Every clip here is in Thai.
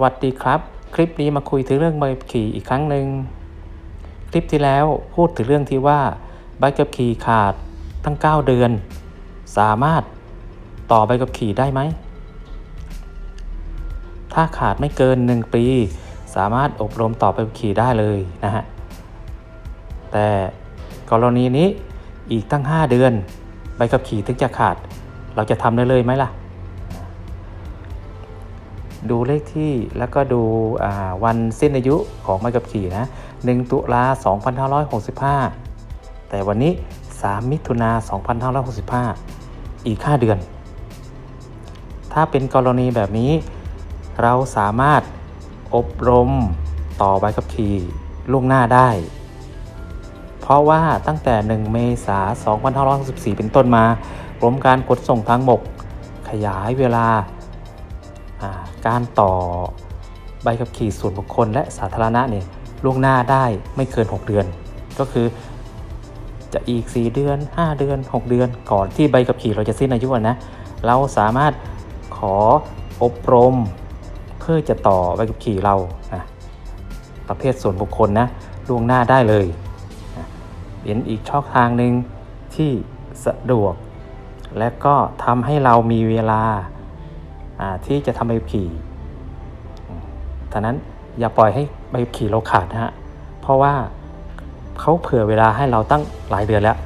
วัสดีครับ คลิปนี้มาคุยถึงเรื่องใบขับขี่อีกครั้งหนึ่งคลิปที่แล้วพูดถึงเรื่องที่ว่าใบขับขี่ขาดตั้ง 9 เดือน สามารถต่อใบขับขี่ได้ไหม ถ้าขาดไม่เกิน 1 ปี สามารถอบรมต่อใบขับขี่ได้เลยนะฮะแต่กรณีนี้อีกตั้ง 5 เดือน ใบขับขี่ถึงจะขาด เราจะทำได้เลยไหมล่ะ ดูเลขที่แล้วก็ดูวันสิ้นอายุของใบขับขี่นะ1ตุลา2565 แต่วันนี้ 3 มิถุนา2565 อีก 5 เดือน ถ้าเป็นกรณีแบบนี้ เราสามารถอบรมต่อใบขับขี่ล่วงหน้าได้ เพราะว่าตั้งแต่ 1 เมษายน2564 เป็นต้นมากรมการขนส่งทางบก ขยายเวลา การต่อใบขับขี่ส่วนบุคคลและสาธารณะเนี่ยล่วงหน้าได้ไม่เกิน 6 เดือน ก็คือจะอีก 4 เดือน 5 เดือน 6 เดือน ก่อนที่ใบขับขี่เราจะสิ้นอายุนะ เราสามารถขออบรม เพื่อจะต่อใบขับขี่เรานะประเภทส่วนบุคคลนะล่วงหน้าได้เลยนะเป็นอีกช่องทางหนึ่งที่สะดวก และก็ทำให้เรามีเวลา ที่จะทำใบขับขี่ท่านั้นอย่าปล่อยให้ใบขับขี่เราขาดนะฮะ เพราะว่าเขาเผื่อเวลาให้เราตั้งหลายเดือนแล้ว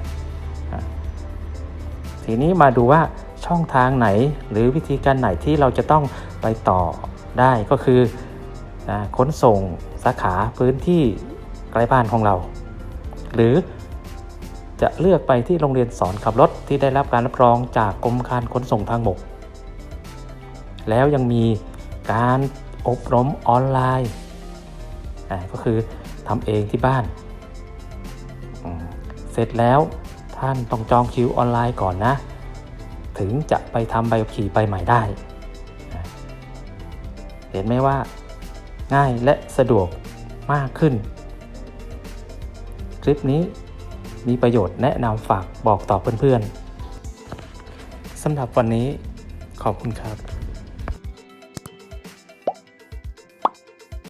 ทีนี้มาดูว่าช่องทางไหนหรือวิธีการไหนที่เราจะต้องไปต่อได้ก็คือขนส่งสาขาพื้นที่ใกล้บ้านของเรา หรือจะเลือกไปที่โรงเรียนสอนขับรถที่ได้รับการรับรองจากกรมการขนส่งทางบก แล้วยังมีการอบรมออนไลน์ก็คือทำเองที่บ้าน เสร็จแล้วท่านต้องจองคิวออนไลน์ก่อนนะ ถึงจะไปทำใบขับขี่ใบใหม่ได้ เห็นไหมว่าง่ายและสะดวกมากขึ้น คลิปนี้มีประโยชน์แนะนำฝากบอกต่อเพื่อนๆสำหรับวันนี้ขอบคุณครับ